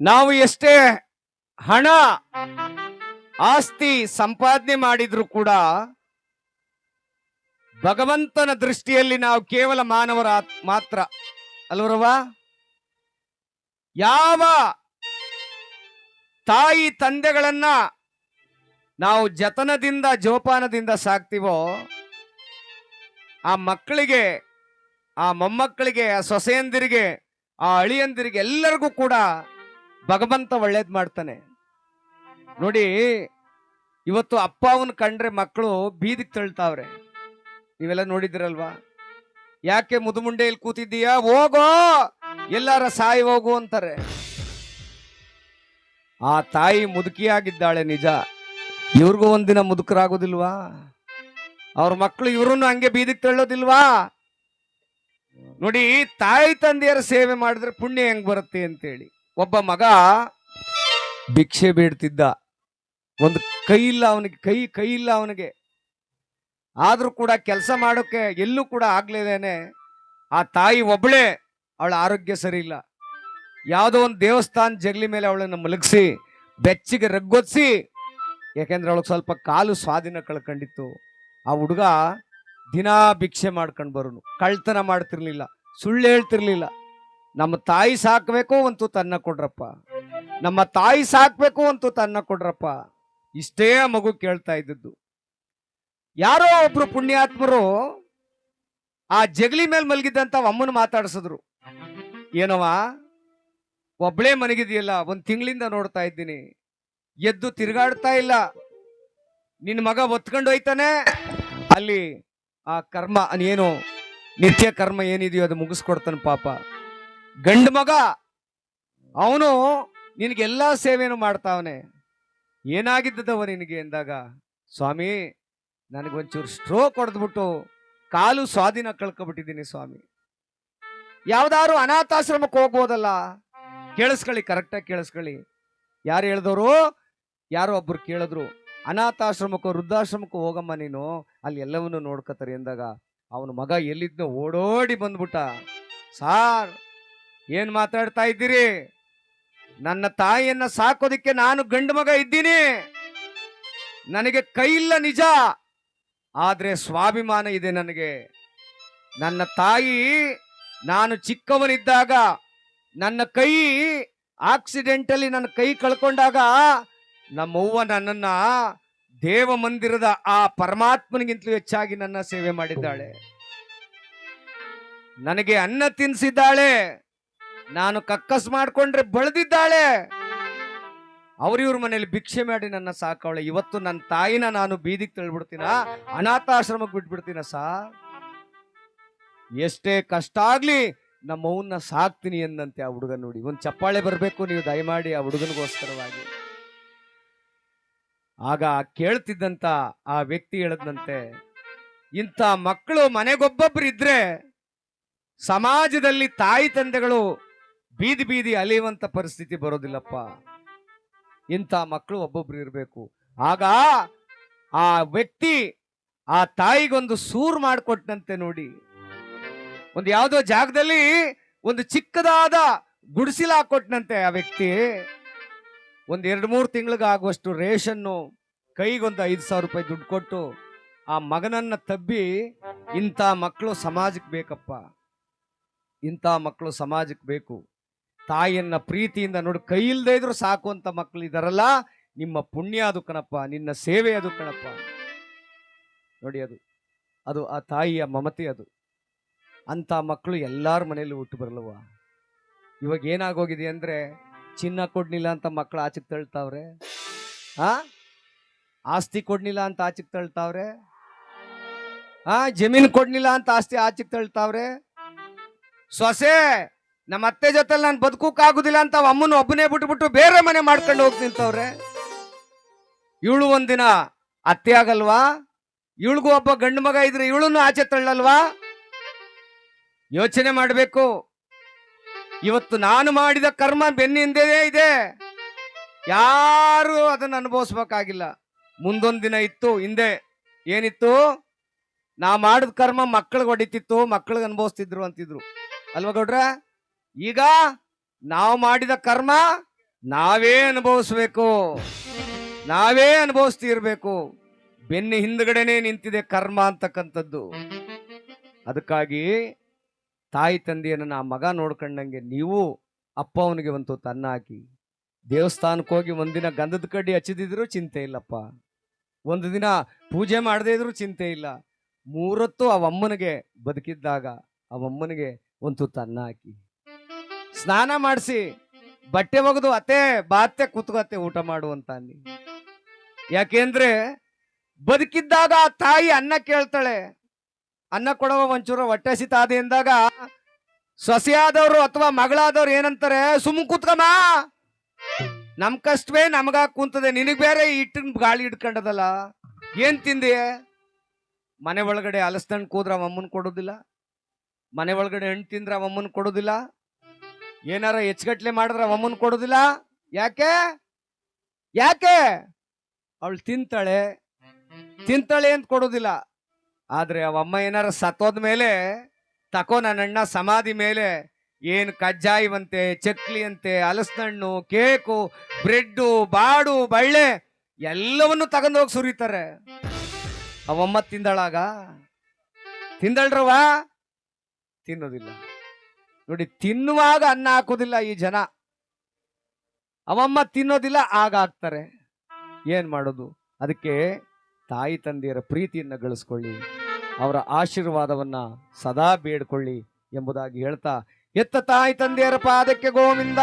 ನಾವು ಎಷ್ಟೇ ಹಣ, ಆಸ್ತಿ ಸಂಪಾದನೆ ಮಾಡಿದ್ರು ಕೂಡ ಭಗವಂತನ ದೃಷ್ಟಿಯಲ್ಲಿ ನಾವು ಕೇವಲ ಮಾನವರ ಮಾತ್ರ. ಅಲ್ವರವ ಯಾವ ತಾಯಿ ತಂದೆಗಳನ್ನ ನಾವು ಜತನದಿಂದ, ಜೋಪಾನದಿಂದ ಸಾಕ್ತಿವೋ, ಆ ಮಕ್ಕಳಿಗೆ, ಆ ಮೊಮ್ಮಕ್ಕಳಿಗೆ, ಆ ಸೊಸೆಯಂದಿರಿಗೆ, ಆ ಅಳಿಯಂದಿರಿಗೆ ಎಲ್ಲರಿಗೂ ಕೂಡ ಭಗವಂತ ಒಳ್ಳೇದ್ ಮಾಡ್ತಾನೆ. ನೋಡಿ, ಇವತ್ತು ಅಪ್ಪ ಅವನ್ ಕಂಡ್ರೆ ಮಕ್ಕಳು ಬೀದಿಗೆ ತಳ್ತಾವ್ರೆ. ನೀವೆಲ್ಲ ನೋಡಿದಿರಲ್ವಾ ಯಾಕೆ ಮುದುಮುಂಡೆಯಲ್ಲಿ ಕೂತಿದ್ದೀಯಾ? ಹೋಗೋ! ಎಲ್ಲಾರ ಸಾಯಿ ಹೋಗು ಅಂತಾರೆ. ಆ ತಾಯಿ ಮುದುಕಿಯಾಗಿದ್ದಾಳೆ ನಿಜ. ಇವ್ರಿಗೂ ಒಂದಿನ ಮುದುಕರಾಗೋದಿಲ್ವಾ? ಅವ್ರ ಮಕ್ಕಳು ಇವ್ರನ್ನು ಹಂಗೆ ಬೀದಿಗೆ ತಳ್ಳೋದಿಲ್ವಾ? ನೋಡಿ, ತಾಯಿ ತಂದೆಯರ ಸೇವೆ ಮಾಡಿದ್ರೆ ಪುಣ್ಯ ಹೆಂಗ್ ಬರುತ್ತೆ ಅಂತೇಳಿ. ಒಬ್ಬ ಮಗ ಭಿಕ್ಷೆ ಬೇಡ್ತಿದ್ದ. ಒಂದು ಕೈ ಇಲ್ಲ ಅವನಿಗೆ, ಕೈ ಕೈ ಇಲ್ಲ ಅವನಿಗೆ. ಆದರೂ ಕೂಡ ಕೆಲಸ ಮಾಡೋಕ್ಕೆ ಎಲ್ಲೂ ಕೂಡ ಆಗ್ಲೇದೇನೆ ಆ ತಾಯಿ ಒಬ್ಬಳೇ ಅವಳ ಆರೋಗ್ಯ ಸರಿ ಇಲ್ಲ. ಯಾವುದೋ ಒಂದು ದೇವಸ್ಥಾನ ಜಗಲಿ ಮೇಲೆ ಅವಳನ್ನು ಮಲಗಿಸಿ, ಬೆಚ್ಚಿಗೆ ರಗ್ಗೊತ್ಸಿ, ಯಾಕೆಂದ್ರೆ ಅವಳಿಗೆ ಸ್ವಲ್ಪ ಕಾಲು ಸ್ವಾಧೀನ ಕಳ್ಕೊಂಡಿತ್ತು. ಆ ಹುಡುಗ ದಿನಾ ಭಿಕ್ಷೆ ಮಾಡ್ಕೊಂಡು ಬರೋನು. ಕಳ್ತನ ಮಾಡ್ತಿರ್ಲಿಲ್ಲ. ಸುಳ್ಳು ಹೇಳ್ತಿರ್ಲಿಲ್ಲ. ನಮ್ಮ ತಾಯಿ ಸಾಕ್ಬೇಕು ಅಂತೂ ತನ್ನ ಕೊಡ್ರಪ್ಪ. ನಮ್ಮ ತಾಯಿ ಸಾಕ್ಬೇಕು ಅಂತೂ ತನ್ನ ಕೊಡ್ರಪ್ಪ. ಇಷ್ಟೇ ಮಗು ಕೇಳ್ತಾ ಇದ್ದದ್ದು. ಯಾರೋ ಒಬ್ರು ಪುಣ್ಯಾತ್ಮರು ಆ ಜಗಲಿ ಮೇಲೆ ಮಲಗಿದ್ದಂತ ಅಮ್ಮನ ಮಾತಾಡಿಸಿದ್ರು. ಏನವ ಒಬ್ಳೇ ಮನಗಿದೆಯಲ್ಲ ಒಂದು ತಿಂಗಳಿಂದ ನೋಡ್ತಾ ಇದ್ದೀನಿ. ಎದ್ದು ತಿರುಗಾಡ್ತಾ ಇಲ್ಲ. ನಿನ್ನ ಮಗ ಒತ್ಕೊಂಡು ಹೋಯ್ತಾನೆ. ಅಲ್ಲಿ ಆ ಕರ್ಮ ಏನು ನಿತ್ಯ ಕರ್ಮ ಏನಿದೆಯೋ ಅದು ಮುಗಿಸ್ಕೊಡ್ತಾನೆ ಪಾಪ. ಗಂಡು ಮಗ, ಅವನು ನಿನಗೆಲ್ಲ ಸೇವೆಯನ್ನು ಮಾಡ್ತಾವನೆ. ಏನಾಗಿದ್ದದವ ನಿನಗೆ ಎಂದಾಗ? ಸ್ವಾಮಿ, ನನಗೊಂಚೂರು ಸ್ಟ್ರೋಕ್ ಹೊಡೆದ್ಬಿಟ್ಟು ಕಾಲು ಸ್ವಾಧೀನ ಕಳ್ಕೊಬಿಟ್ಟಿದ್ದೀನಿ ಸ್ವಾಮಿ. ಯಾವ್ದಾದ್ರು ಅನಾಥಾಶ್ರಮಕ್ಕೆ ಹೋಗ್ಬೋದಲ್ಲ? ಕೇಳಿಸ್ಕೊಳ್ಳಿ ಕರೆಕ್ಟಾಗಿ ಕೇಳಿಸ್ಕೊಳ್ಳಿ. ಯಾರು ಹೇಳಿದವರು ಯಾರೋ ಒಬ್ರು ಕೇಳಿದ್ರು, ಅನಾಥಾಶ್ರಮಕ್ಕೂ, ವೃದ್ಧಾಶ್ರಮಕ್ಕೂ ಹೋಗಮ್ಮ ನೀನು, ಅಲ್ಲಿ ಎಲ್ಲವನ್ನೂ ನೋಡ್ಕೋತಾರೆ. ಎಂದಾಗ, ಅವನ ಮಗ ಎಲ್ಲಿದ್ನೋ ಓಡೋಡಿ ಬಂದ್ಬಿಟ್ಟ. ಸಾರ್ ಏನ್ ಮಾತಾಡ್ತಾ ಇದ್ದೀರಿ? ನನ್ನ ತಾಯಿಯನ್ನ ಸಾಕೋದಿಕ್ಕೆ ನಾನು ಗಂಡು ಮಗ ಇದ್ದೀನಿ. ನನಗೆ ಕೈ ಇಲ್ಲ ನಿಜ. ಆದ್ರೆ ಸ್ವಾಭಿಮಾನ ಇದೆ ನನಗೆ. ನನ್ನ ತಾಯಿ, ನಾನು ಚಿಕ್ಕವನಿದ್ದಾಗ ನನ್ನ ಕೈ ಆಕ್ಸಿಡೆಂಟಲ್ಲಿ ನನ್ನ ಕೈ ಕಳ್ಕೊಂಡಾಗ ನಮ್ಮವ್ವ ನನ್ನನ್ನ ದೇವ ಮಂದಿರದ ಆ ಪರಮಾತ್ಮನಿಗಿಂತಲೂ ಹೆಚ್ಚಾಗಿ ನನ್ನ ಸೇವೆ ಮಾಡಿದ್ದಾಳೆ. ನನಗೆ ಅನ್ನ ತಿನ್ಸಿದ್ದಾಳೆ. ನಾನು ಕಕ್ಕಸ್ ಮಾಡ್ಕೊಂಡ್ರೆ ಬಳದಿದ್ದಾಳೆ. ಅವ್ರಿವ್ರ ಮನೇಲಿ ಭಿಕ್ಷೆ ಮಾಡಿ ನನ್ನ ಸಾಕವಳೆ. ಇವತ್ತು ನನ್ನ ತಾಯಿನ ನಾನು ಬೀದಿಗೆ ತಳ್ಬಿಡ್ತೀನ? ಅನಾಥಾಶ್ರಮಕ್ಕೆ ಬಿಟ್ಬಿಡ್ತೀನ ಸಾ ಎಷ್ಟೇ ಕಷ್ಟ ಆಗ್ಲಿ ನಮ್ಮವನ್ನ ಸಾಕ್ತೀನಿ ಎಂದಂತೆ ಆ ಹುಡುಗ ನೋಡಿ. ಒಂದು ಚಪ್ಪಾಳೆ ಬರಬೇಕು, ನೀವು ದಯಮಾಡಿ ಆ ಹುಡುಗನಿಗೋಸ್ಕರವಾಗಿ. ಆಗ ಕೇಳ್ತಿದ್ದಂತ ಆ ವ್ಯಕ್ತಿ ಹೇಳದಂತೆ ಇಂಥ ಮಕ್ಕಳು ಮನೆಗೊಬ್ಬೊಬ್ರು ಇದ್ರೆ ಸಮಾಜದಲ್ಲಿ ತಾಯಿ ತಂದೆಗಳು ಬೀದಿ ಬೀದಿ ಅಲಿಯುವಂತ ಪರಿಸ್ಥಿತಿ ಬರೋದಿಲ್ಲಪ್ಪ. ಇಂಥ ಮಕ್ಕಳು ಒಬ್ಬೊಬ್ರು ಇರಬೇಕು. ಆಗ ಆ ವ್ಯಕ್ತಿ ಆ ತಾಯಿಗೊಂದು ಸೂರ್ ಮಾಡಿಕೊಟ್ಟಂತೆ ನೋಡಿ. ಒಂದು ಯಾವುದೋ ಜಾಗದಲ್ಲಿ ಒಂದು ಚಿಕ್ಕದಾದ ಗುಡಿಸಿಲ ಹಾಕೊಟ್ನಂತೆ ಆ ವ್ಯಕ್ತಿ. ಒಂದು ಎರಡು ಮೂರು ತಿಂಗಳಿಗಾಗುವಷ್ಟು ರೇಷನ್ನು ಕೈಗೊಂದು ಐದು ಸಾವಿರ ರೂಪಾಯಿ ದುಡ್ಡು ಕೊಟ್ಟು ಆ ಮಗನನ್ನ ತಬ್ಬಿ ಇಂಥ ಮಕ್ಕಳು ಸಮಾಜಕ್ಕೆ ಬೇಕಪ್ಪ. ಇಂಥ ಮಕ್ಕಳು ಸಮಾಜಕ್ಕೆ ಬೇಕು. ತಾಯಿಯನ್ನ ಪ್ರೀತಿಯಿಂದ ನೋಡಿ ಕೈ ಇಲ್ದೇ ಇದ್ರು ಸಾಕು ಅಂತ ಮಕ್ಕಳು ಇದಾರಲ್ಲ, ನಿಮ್ಮ ಪುಣ್ಯ ಅದು ಕಣಪ್ಪ, ನಿನ್ನ ಸೇವೆ ಅದು ಕಣಪ್ಪ. ನೋಡಿ ಅದು ಅದು ಆ ತಾಯಿಯ ಮಮತೆ ಅದು. ಅಂತ ಮಕ್ಕಳು ಎಲ್ಲಾರ ಮನೆಯಲ್ಲಿ ಹುಟ್ಟು ಬರಲ್ವ ಇವಾಗ ಏನಾಗೋಗಿದೆ ಅಂದ್ರೆ, ಚಿನ್ನ ಕೊಡ್ನಿಲ್ಲ ಅಂತ ಮಕ್ಕಳು ಆಚೆಗೆ ತಳ್ತಾವ್ರೆ? ಆ? ಆಸ್ತಿ ಕೊಡ್ನಿಲ್ಲ ಅಂತ ಆಚೆಗೆ ತಳ್ತಾವ್ರೆ? ಆ? ಜಮೀನ್ ಕೊಡ್ನಿಲ್ಲ ಅಂತ ಆಸ್ತಿ ಆಚೆಗೆ ತಳ್ತಾವ್ರೆ? ಸೊಸೆ! ನಮ್ಮ ಅತ್ತೆ ಜೊತೆ ನಾನು ಬದುಕೋಕ್ಕಾಗುದಿಲ್ಲ ಅಂತ ಅಮ್ಮನ ಒಬ್ಬನೇ ಬಿಟ್ಬಿಟ್ಟು ಬೇರೆ ಮನೆ ಮಾಡ್ಕೊಂಡು ಹೋಗಿ ನಿಂತವ್ರೆ. ಇವಳು ಒಂದಿನ ಅತ್ತೆ ಆಗಲ್ವಾ? ಇವಳಿಗೂ ಒಬ್ಬ ಗಂಡು ಮಗ ಇದ್ರೆ ಇವಳನ್ನು ಆಚೆ ತಳ್ಳಲ್ವಾ? ಯೋಚನೆ ಮಾಡಬೇಕು. ಇವತ್ತು ನಾನು ಮಾಡಿದ ಕರ್ಮ ಬೆನ್ನಿಂದೇ ಇದೆ. ಯಾರು ಅದನ್ನು ಅನುಭವಿಸ್ಬೇಕಾಗಿಲ್ಲ. ಮುಂದೊಂದು ದಿನ ಇತ್ತು, ಹಿಂದೆ ಏನಿತ್ತು? ನಾ ಮಾಡಿದ ಕರ್ಮ ಮಕ್ಕಳಿಗೆ ಹೊಡಿತಿತ್ತು ಮಕ್ಕಳಿಗೆ ಅನುಭವಿಸ್ತಿದ್ರು ಅಂತಿದ್ರು. ಅಲ್ವಾ ಗೌಡ್ರ? ಈಗ ನಾವು ಮಾಡಿದ ಕರ್ಮ ನಾವೇ ಅನುಭವಿಸ್ಬೇಕು. ನಾವೇ ಅನುಭವಿಸ್ತಿರ್ಬೇಕು. ಬೆನ್ನ ಹಿಂದ್ಗಡೆನೆ ನಿಂತಿದೆ ಕರ್ಮ ಅಂತಕ್ಕಂಥದ್ದು. ಅದಕ್ಕಾಗಿ ತಾಯಿ ತಂದೆಯನ್ನು ನಾ ಮಗ ನೋಡ್ಕೊಂಡಂಗೆ ನೀವು ಅಪ್ಪ ಅವನಿಗೆ ಒಂದು ತನ್ನ ಹಾಕಿ. ದೇವಸ್ಥಾನಕ್ಕೆ ಹೋಗಿ ಒಂದಿನ ಗಂಧದ ಕಡ್ಡಿ ಹಚ್ಚಿದಿದ್ರು ಚಿಂತೆ ಇಲ್ಲಪ್ಪ. ಒಂದು ದಿನ ಪೂಜೆ ಮಾಡದೇ ಇದ್ರು ಚಿಂತೆ ಇಲ್ಲ. ಮೂರೊತ್ತು ಅವಮ್ಮನಿಗೆ ಬದುಕಿದ್ದಾಗ ಅವಮ್ಮನಿಗೆ ಒಂದು ತನ್ನ ಹಾಕಿ. ಸ್ನಾನ ಮಾಡಿಸಿ, ಬಟ್ಟೆ ಒಗೆದು ಅತ್ತೆ ಬಾತ್ತೆ ಕುತ್ಕೋತೆ ಊಟ ಮಾಡು ಅಂತ ಅನ್ನಿ. ಯಾಕೆಂದ್ರೆ ಬದುಕಿದ್ದಾಗ ಆ ತಾಯಿ ಅನ್ನ ಕೇಳ್ತಾಳೆ. ಅನ್ನ ಕೊಡವ ಒಂಚೂರು ಹೊಟ್ಟೆ ಹಸಿತಾದೆ ಎಂದಾಗ ಸೊಸೆಯಾದವರು ಅಥವಾ ಮಗಳಾದವ್ರು ಏನಂತಾರೆ ಸುಮ್ ಕೂತ್ಕಮ್ಮ. ನಮ್ ಕಷ್ಟವೇ ನಮಗ ಕೂತದೆ, ನಿನಗ್ ಬೇರೆ ಇಟ್ಟಿನ ಗಾಳಿ ಇಟ್ಕೊಂಡದಲ್ಲ ಏನ್ ತಿಂದೆ? ಮನೆ ಒಳಗಡೆ ಅಲಸ್ತಣ್ಣ ಕೂದ್ರ ಅಮ್ಮನ್ ಕೊಡೋದಿಲ್ಲ. ಮನೆ ಒಳಗಡೆ ಹಣ್ಣು ತಿಂದ್ರ ಅಮ್ಮನ್ ಕೊಡೋದಿಲ್ಲ. ಏನಾರ ಹೆಚ್ಚುಗಟ್ಲೆ ಮಾಡಿದ್ರ ಅಮ್ಮನ್ ಕೊಡೋದಿಲ್ಲ? ಯಾಕೆ? ಯಾಕೆ? ಅವಳು ತಿಂತಾಳೆ. ತಿಂತಾಳೆ ಅಂತ ಕೊಡೋದಿಲ್ಲ. ಆದ್ರೆ ಅವಮ್ಮ ಏನಾರ ಸತ್ತೋದ ಮೇಲೆ, ತಕೋ ನನ್ನಣ್ಣ ಸಮಾಧಿ ಮೇಲೆ, ಏನು ಕಜ್ಜಾಯಿವಂತೆ ಚಕ್ಲಿ ಅಂತೆ ಹಲಸನಣ್ಣು ಕೇಕು, ಬ್ರೆಡ್ಡು, ಬಾಡು, ಬಳ್ಳೆ, ಎಲ್ಲವನ್ನು ತಗೊಂಡೋಗಿ ಸುರಿತಾರೆ. ಅವಮ್ಮ ತಿಂದಳಾಗ? ತಿಂದಳ್ರವ ತಿನ್ನೋದಿಲ್ಲ. ನೋಡಿ, ತಿನ್ನುವಾಗ ಅನ್ನ ಹಾಕೋದಿಲ್ಲ ಈ ಜನ. ಅವಮ್ಮ ತಿನ್ನೋದಿಲ್ಲ, ಆಗ ಹಾಕ್ತಾರೆ. ಏನ್ ಮಾಡೋದು? ಅದಕ್ಕೆ ತಾಯಿ ತಂದೆಯರ ಪ್ರೀತಿಯನ್ನ ಗಳಿಸ್ಕೊಳ್ಳಿ, ಅವರ ಆಶೀರ್ವಾದವನ್ನ ಸದಾ ಬೇಡ್ಕೊಳ್ಳಿ ಎಂಬುದಾಗಿ ಹೇಳ್ತಾ, ಎತ್ತ ತಾಯಿ ತಂದೆಯರ ಪಾದಕ್ಕೆ ಗೋವಿಂದ.